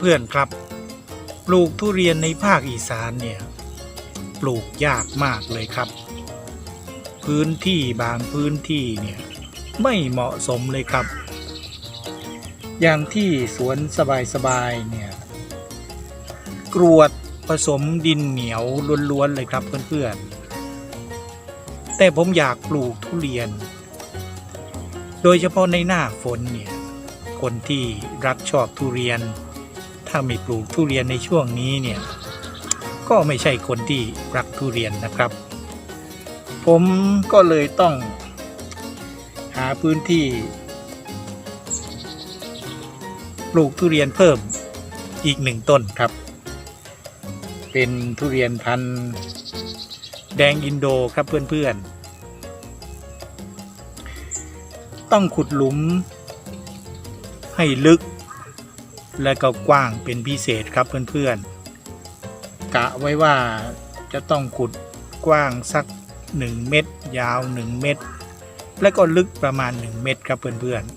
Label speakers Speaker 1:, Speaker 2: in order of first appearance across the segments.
Speaker 1: เพื่อนๆครับ ปลูกทุเรียนในภาคอีสานเนี่ยปลูกยากมากเลยครับ พื้นที่บางพื้นที่เนี่ยไม่เหมาะสมเลยครับ อย่างที่สวนสบายๆเนี่ยกรวดผสมดินเหนียวล้วนๆเลยครับเพื่อนๆ แต่ผมอยากปลูกทุเรียน โดยเฉพาะในหน้าฝนเนี่ยคนที่รักชอบทุเรียน ถ้าไม่ปลูกทุเรียนในช่วงนี้เนี่ยก็ไม่ใช่คนที่รักทุเรียนนะครับ ผมก็เลยต้องหาพื้นที่ ปลูกทุเรียนเพิ่มอีกหนึ่งต้นครับ เป็นทุเรียนพันธุ์แดงอินโดครับเพื่อนๆ ต้องขุดหลุมให้ลึก และก็กว้างเป็นพิเศษครับเพื่อนๆ กะไว้ว่าจะต้องขุดกว้างสัก 1 เมตร ยาว 1 เมตร และก็ลึกประมาณ 1 เมตรครับเพื่อนๆ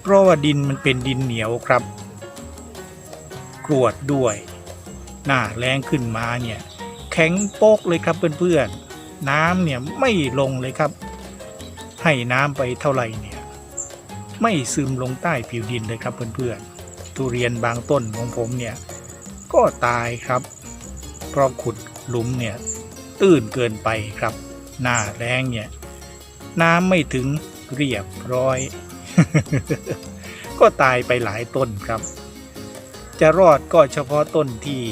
Speaker 1: เพราะว่าดินมันเป็นดินเหนียวครับ กรวดด้วย หน้าแรงขึ้นมาเนี่ย แข็งโป๊กเลยครับเพื่อนๆ น้ำเนี่ยไม่ลงเลยครับ ให้น้ำไปเท่าไหร่เนี่ย ไม่ซึมลงใต้ผิวดินเลยครับเพื่อนๆ ทุเรียนบางต้นของผมเนี่ย ก็ตายครับ เพราะขุดหลุมเนี่ย ตื้นเกินไปครับ หน้าแรงเนี่ย น้ำไม่ถึงเรียบร้อย ก็ตายไปหลายต้นครับ จะรอดก็เฉพาะต้นที่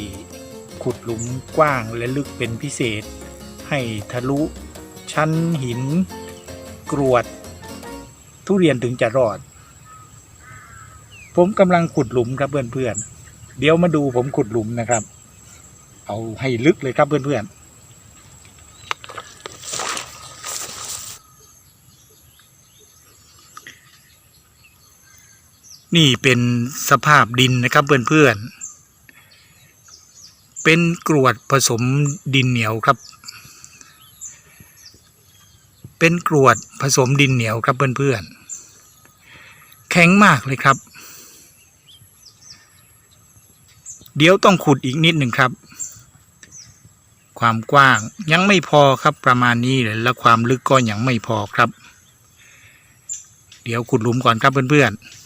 Speaker 1: ขุดหลุมกว้างและลึกเป็นพิเศษ ให้ทะลุชั้นหิน กรวด ทุเรียนถึงจะรอด ผมกำลังขุดหลุมครับเพื่อนๆเดี๋ยวมาดูผมขุดหลุมนะครับ เอาให้ลึกเลยครับเพื่อนๆนี่เป็นสภาพดินนะครับเพื่อนๆ เป็นกรวดผสมดินเหนียวครับ เป็นกรวดผสมดินเหนียวครับเพื่อนๆ แข็งมากเลยครับ เดี๋ยวต้องขุดอีกนิดหนึ่งครับ ความกว้างยังไม่พอครับประมาณนี้เลยและความลึกก็ยังไม่พอครับ เดี๋ยวขุดหลุมก่อนครับเพื่อนๆ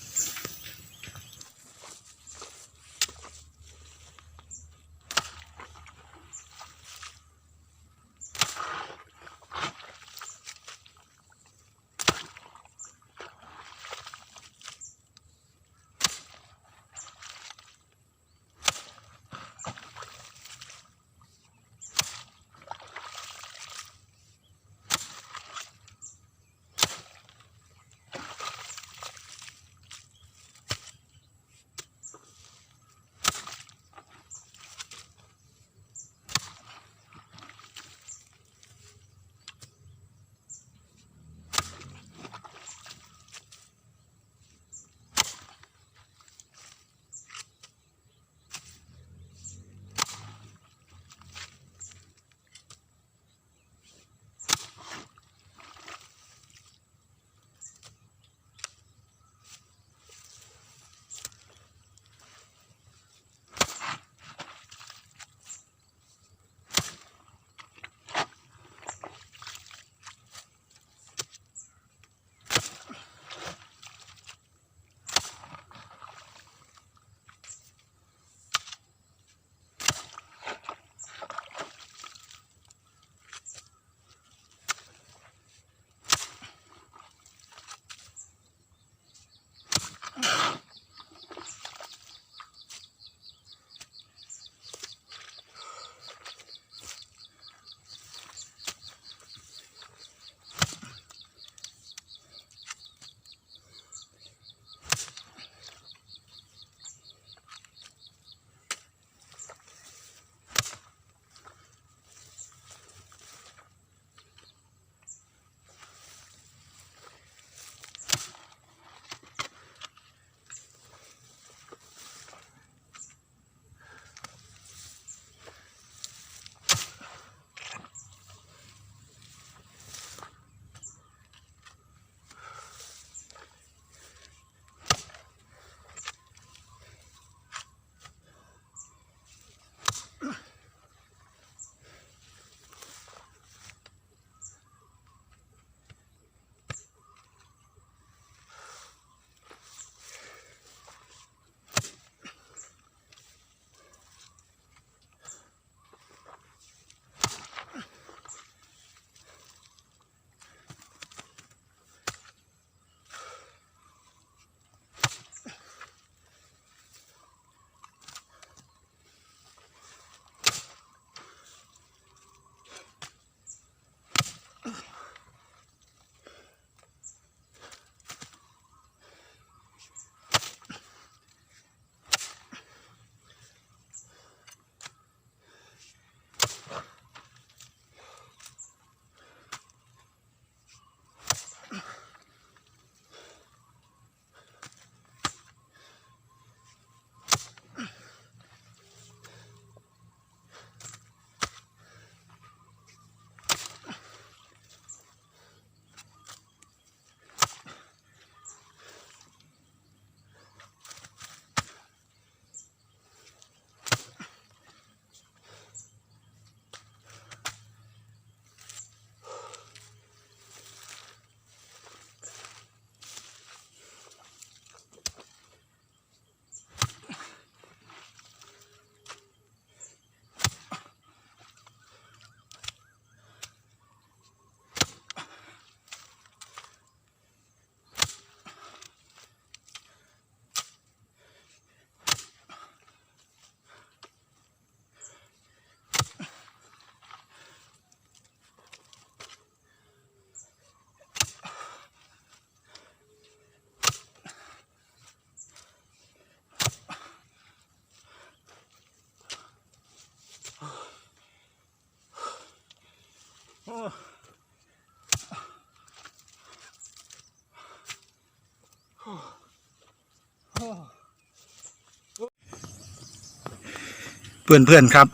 Speaker 1: เพื่อนๆครับ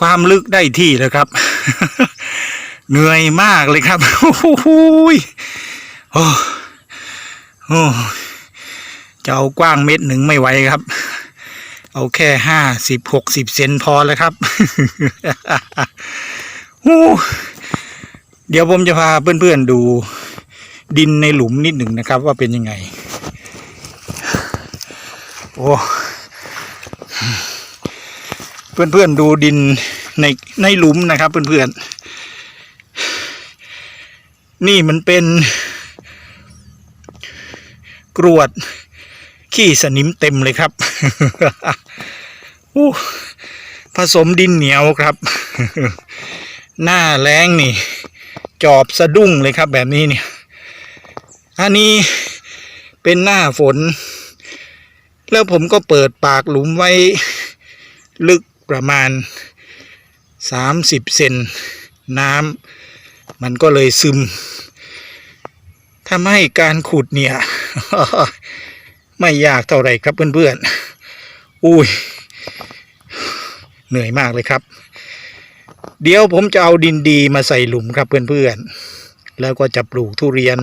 Speaker 1: ความลึกได้ที่แล้วครับ เหนื่อยมากเลยครับโอ้โหยโอ้โอ้จะเอากว้างเม็ดหนึ่งไม่ไหวครับ เอาแค่ห้าสิบหกสิบเซนพอแล้วครับโอ้เดี๋ยวผมจะพาเพื่อนๆดูดินในหลุมนิดหนึ่งนะครับ ว่าเป็นยังไง โอ้ เพื่อนๆดูดินในในหลุมนะครับเพื่อนๆนี่มันเป็น กรวดขี้สนิมเต็มเลยครับโอ้ผสมดินเหนียวครับ หน้าแรงนี่ จอบสะดุ้งเลยครับแบบนี้เนี่ย อันนี้เป็นหน้าฝน แล้วผมก็เปิดปากหลุมไว้ ลึก ประมาณ 30 เซนน้ำมันก็เลยซึมทำให้การขุดเนี่ย ไม่ยากเท่าไหร่ครับเพื่อนๆ อุ้ย เหนื่อยมากเลยครับ เดี๋ยวผมจะเอาดินดีมาใส่หลุมครับเพื่อนๆ แล้วก็จะปลูกทุเรียน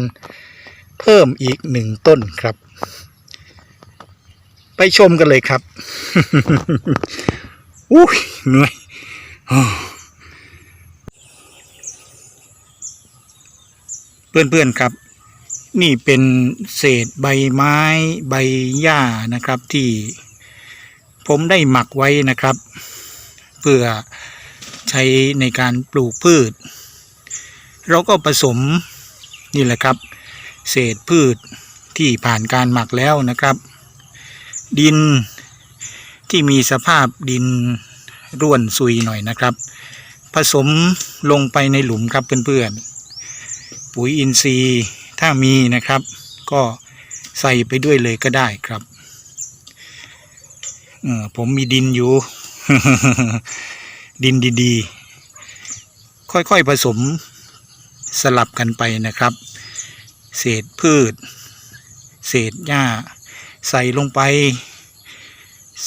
Speaker 1: เพิ่มอีกหนึ่งต้นครับ ไปชมกันเลยครับ อุ้ยเหนื่อยเพื่อนๆครับ นี่เป็นเศษใบไม้ใบหญ้านะครับที่ผมได้หมักไว้นะครับ เพื่อใช้ในการปลูกพืช เราก็ผสมนี่แหละครับ เศษพืชที่ผ่านการหมักแล้วนะครับ ดิน ที่มีสภาพดินร่วนซุยหน่อยนะครับ ผสมลงไปในหลุมครับเพื่อนๆ ปุ๋ยอินทรีย์ถ้ามีนะครับ ก็ใส่ไปด้วยเลยก็ได้ครับผมมีดินอยู่ ดินดีๆ ค่อยๆผสมสลับกันไปนะครับ เศษพืช เศษหญ้า ใส่ลงไป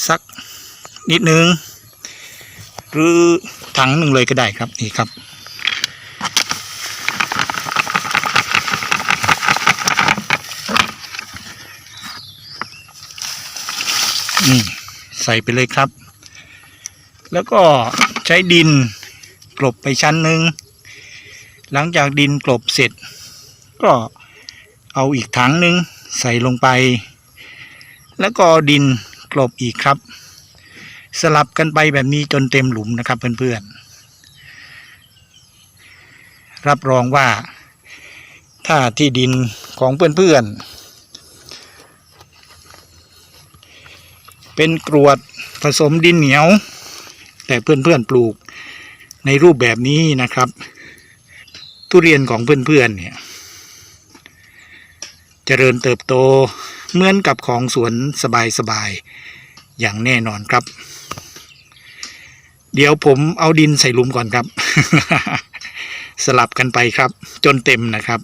Speaker 1: สัก นิดนึง หรือถังหนึ่งเลยก็ได้ครับนี่ครับนี่ใส่ไปเลยครับ แล้วก็ใช้ดินกลบไปชั้นหนึ่ง หลังจากดินกลบเสร็จ ก็เอาอีกถังหนึ่งใส่ลงไป แล้วก็ดินกลบอีกครับ สลับกันไปแบบนี้จนเต็มหลุมนะครับเพื่อนๆ รับรองว่า ถ้าที่ดินของเพื่อนๆ เป็นกรวดผสมดินเหนียว แต่เพื่อนๆปลูกในรูปแบบนี้นะครับ ทุเรียนของเพื่อนๆเนี่ยเจริญเติบโตเหมือนกับของสวนสบายๆ อย่างแน่นอนครับ เดี๋ยวผมเอาดินใส่หลุมก่อนครับ สลับกันไปครับ จนเต็มนะครับ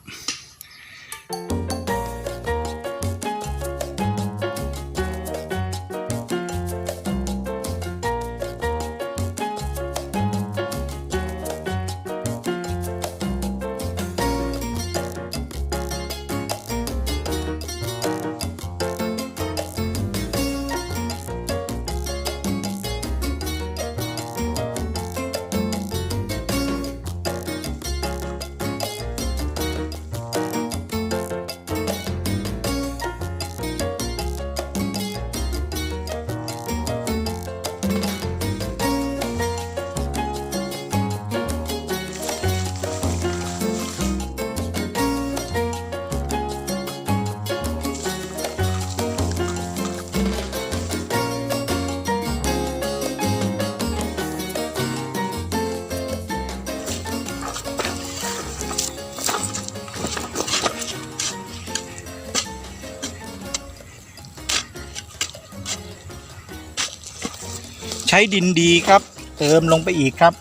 Speaker 1: ใช้ดินดีครับ เติมลงไปอีกครับ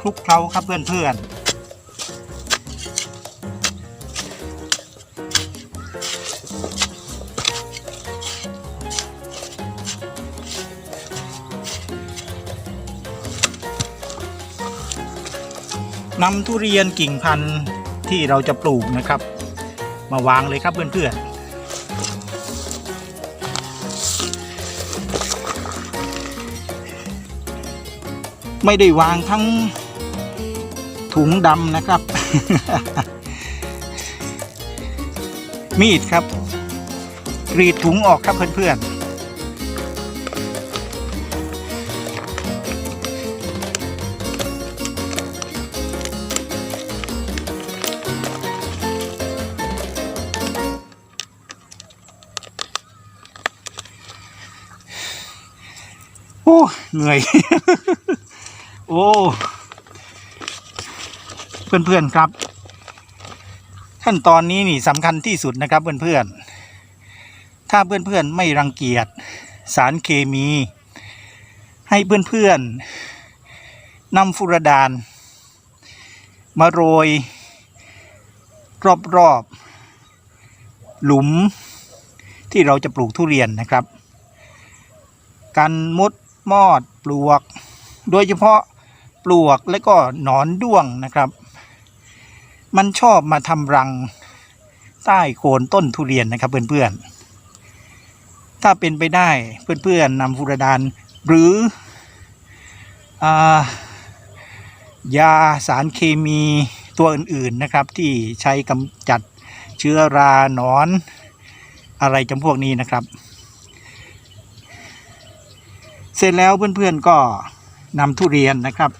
Speaker 1: คลุกเคล้าครับเพื่อนเพื่อน นำทุเรียนกิ่งพันธุ์ที่เราจะปลูกนะครับ มาวางเลยครับเพื่อนๆไม่ได้วางทั้งถุงดำนะครับ มีดครับ กรีดถุงออกครับเพื่อนๆ เหนื่อย โอ้ เพื่อนๆครับ ขั้นตอนนี้นี่สำคัญที่สุดนะครับเพื่อนๆ ถ้าเพื่อนๆไม่รังเกียจสารเคมี ให้เพื่อนๆนำฟูรดาน มาโรย รอบๆ หลุมที่เราจะปลูกทุเรียนนะครับ กันมด มอดปลวก โดยเฉพาะปลวกและก็หนอนด้วงนะครับ มันชอบมาทำรังใต้โคนต้นทุเรียนนะครับเพื่อนๆ ถ้าเป็นไปได้เพื่อนๆนำฟูรดานหรืออยาสารเคมีตัวอื่นๆนะครับ ที่ใช้กำจัดเชื้อราหนอน อะไรจำพวกนี้นะครับ เสร็จแล้วเพื่อนๆก็นำทุเรียนนะครับ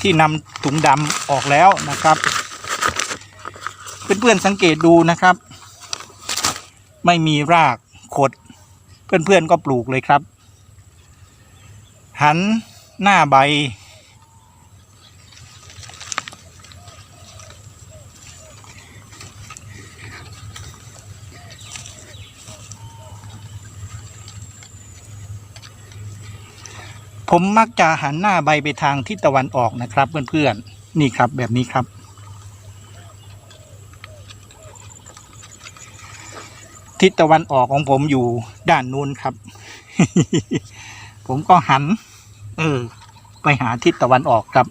Speaker 1: ที่นำถุงดำออกแล้วนะครับ เพื่อนๆสังเกตดูนะครับ ไม่มีรากขด เพื่อนๆก็ปลูกเลยครับ หันหน้าใบ ผมมักจะหันหน้าใบไปทางทิศตะวันออกนะครับเพื่อนๆนี่ครับแบบนี้ครับ ทิศตะวันออกของผมอยู่ด้านนู้นครับ ผมก็หัน เออ ไปหาทิศตะวันออกครับ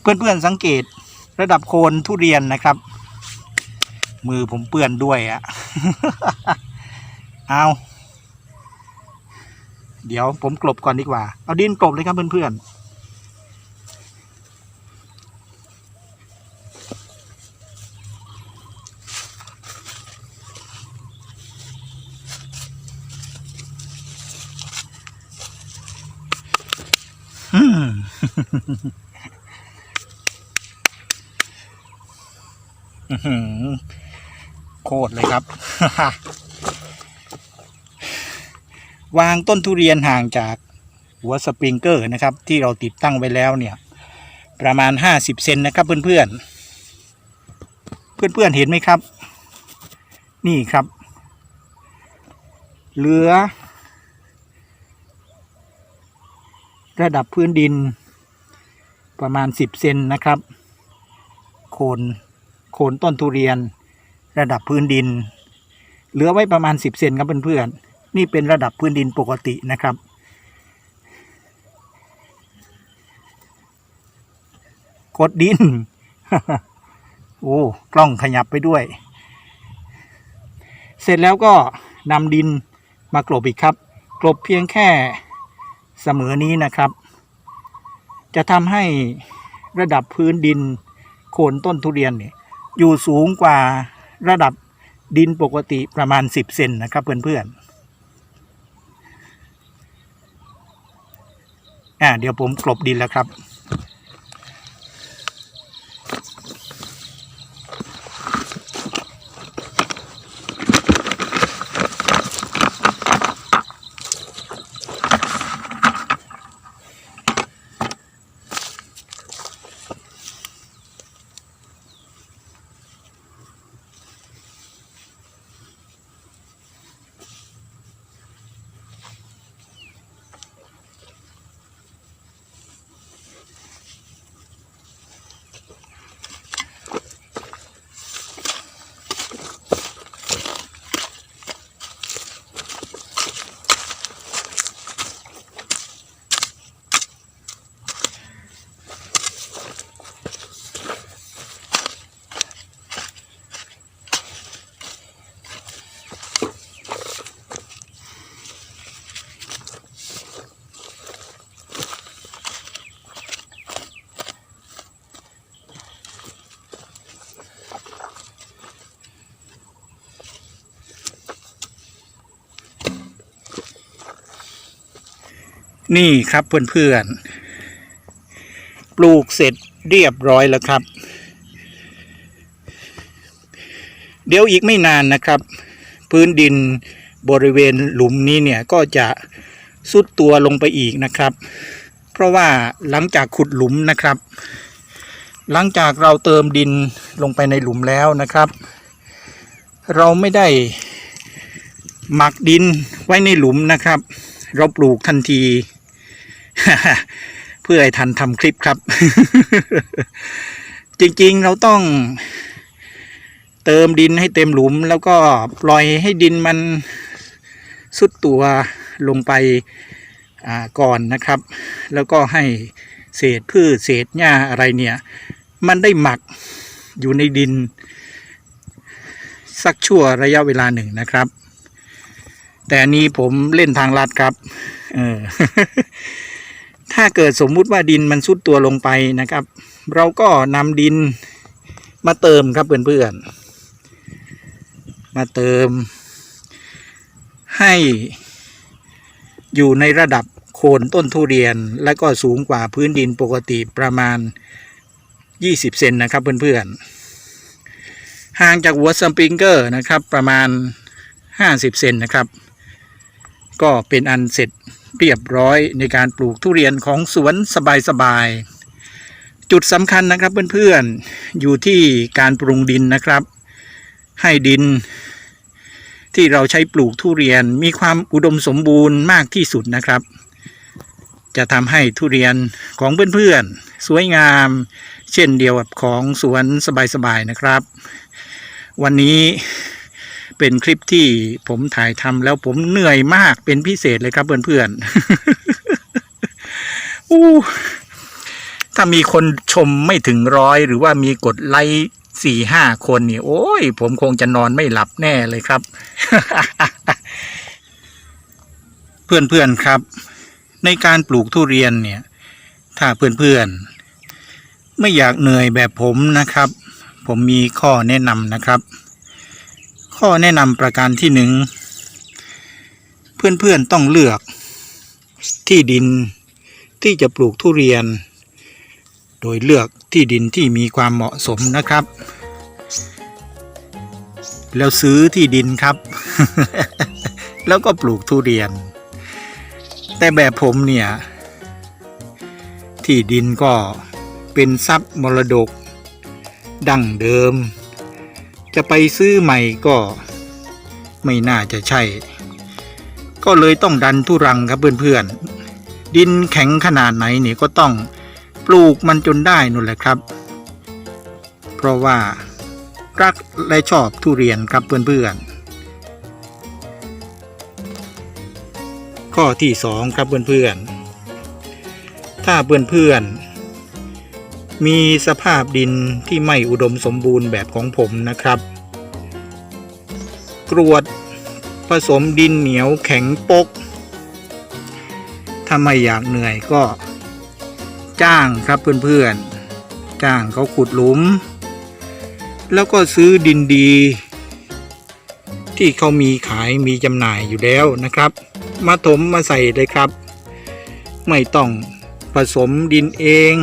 Speaker 1: เพื่อนๆสังเกตระดับโคนทุเรียนนะครับ มือผมเปื้อนด้วยอะเอา เดี๋ยวผมกลบก่อนดีกว่า เอาดินกลบเลยครับเพื่อนๆอืมอื้อหือโคตรเลยครับ วางต้นทุเรียนห่างจากหัวสปริงเกอร์นะครับ ที่เราติดตั้งไว้แล้วเนี่ย ประมาณห้าสิบเซนนะครับเพื่อนๆ เพื่อนๆเห็นไหมครับ นี่ครับ เหลือ ระดับพื้นดิน ประมาณสิบเซนนะครับ โคนโคนต้นทุเรียน ระดับพื้นดิน เหลือไว้ประมาณสิบเซนครับเพื่อนๆ นี่เป็นระดับพื้นดินปกตินะครับ กดดิน โอ้ กล้องขยับไปด้วย เสร็จแล้วก็นำดินมากลบอีกครับกลบเพียงแค่เสมอนี้นะครับ จะทำให้ระดับพื้นดินโคนต้นทุเรียนเนี่ยอยู่สูงกว่าระดับดินปกติประมาณ 10 เซนนะครับเพื่อนๆ อ่าเดี๋ยวผมกลบดินแล้วครับ นี่ครับเพื่อนๆ ปลูกเสร็จเรียบร้อยแล้วครับ เดี๋ยวอีกไม่นานนะครับ พื้นดินบริเวณหลุมนี้เนี่ยก็จะสุดตัวลงไปอีกนะครับ เพราะว่าหลังจากขุดหลุมนะครับ หลังจากเราเติมดินลงไปในหลุมแล้วนะครับ เราไม่ได้หมักดินไว้ในหลุมนะครับ เราปลูกทันที เพื่อให้ทันทำคลิปครับ จริงๆเราต้องเติมดินให้เต็มหลุม แล้วก็ปล่อยให้ดินมันสุดตัวลงไปก่อนนะครับ แล้วก็ให้เศษพืชเศษหญ้าอะไรเนี่ย มันได้หมักอยู่ในดิน สักชั่วระยะเวลาหนึ่งนะครับ แต่นนี้ผมเล่นทางลัดครับ เออ ถ้าเกิดสมมุติว่าดินมันซุดตัวลงไปนะครับ เราก็นำดินมาเติมครับเพื่อนๆมาเติม ให้อยู่ในระดับโคนต้นทุเรียนและก็สูงกว่าพื้นดินปกติประมาณ 20 เซนนะครับเพื่อนๆห่างจากหัวสปริงเกอร์นะครับประมาณ 50 เซนนะครับ ก็เป็นอันเสร็จ เรียบร้อยในการปลูกทุเรียนของสวนสบายๆ จุดสำคัญนะครับเพื่อนๆ อยู่ที่การปรุงดินนะครับ ให้ดิน ที่เราใช้ปลูกทุเรียนมีความอุดมสมบูรณ์มากที่สุดนะครับ จะทำให้ทุเรียนของเพื่อนๆ สวยงาม เช่นเดียวกับของสวนสบายๆนะครับ วันนี้ เป็นคลิปที่ผมถ่ายทำแล้วผมเหนื่อยมากเป็นพิเศษเลยครับเพื่อนๆอู้ถ้ามีคนชมไม่ถึงร้อยหรือว่ามีกดไลค์สี่ห้าคนนี่โอ้ย ผมคงจะนอนไม่หลับแน่เลยครับ เพื่อนๆครับ ในการปลูกทุเรียนเนี่ย ถ้าเพื่อนๆไม่อยากเหนื่อยแบบผมนะครับ ผมมีข้อแนะนำนะครับ ข้อแนะนำประการที่หนึ่งเพื่อนๆต้องเลือกที่ดินที่จะปลูกทุเรียน โดยเลือกที่ดินที่มีความเหมาะสมนะครับ แล้วซื้อที่ดินครับ แล้วก็ปลูกทุเรียน แต่แบบผมเนี่ย ที่ดินก็เป็นทรัพย์มรดก ดั้งเดิม จะไปซื้อใหม่ก็ไม่น่าจะใช่ ก็เลยต้องดันทุรังครับเพื่อนๆ ดินแข็งขนาดไหนเนี่ยก็ต้องปลูกมันจนได้นู่นแหละครับ เพราะว่ารักและชอบทุเรียนครับเพื่อนๆ ข้อที่สองครับเพื่อนๆ ถ้าเพื่อนๆ มีสภาพดินที่ไม่อุดมสมบูรณ์แบบของผมนะครับ กรวดผสมดินเหนียวแข็งปก ถ้าไม่อยากเหนื่อยก็ จ้างครับเพื่อนๆ จ้างเขาขุดหลุม แล้วก็ซื้อดินดี ที่เขามีขายมีจำหน่ายอยู่แล้วนะครับ มาถมมาใส่เลยครับ ไม่ต้องผสมดินเอง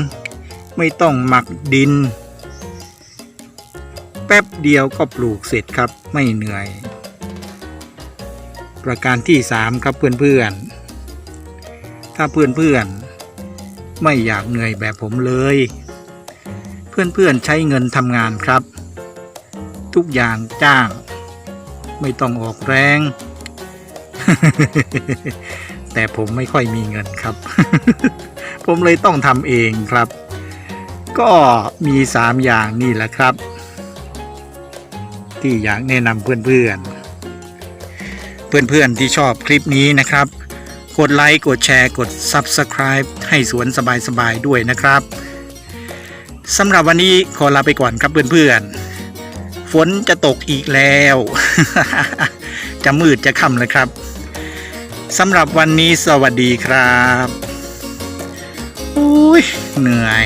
Speaker 1: ไม่ต้องหมักดิน แป๊บเดียวก็ปลูกเสร็จครับไม่เหนื่อย ประการที่สามครับเพื่อนๆ ถ้าเพื่อนๆ ไม่อยากเหนื่อยแบบผมเลย เพื่อนๆใช้เงินทำงานครับ ทุกอย่างจ้าง ไม่ต้องออกแรงแต่ผมไม่ค่อยมีเงินครับ ผมเลยต้องทำเองครับ ก็มีสามอย่างนี่แหละครับ ที่อยากแนะนำเพื่อนๆ เพื่อนๆที่ชอบคลิปนี้นะครับ กดไลค์กดแชร์กด Subscribe ให้สวนสบายๆด้วยนะครับสำหรับวันนี้ขอลาไปก่อนครับเพื่อนๆ ฝนจะตกอีกแล้ว จะมืดจะค่ำแล้วครับสำหรับวันนี้สวัสดีครับ เหนื่อย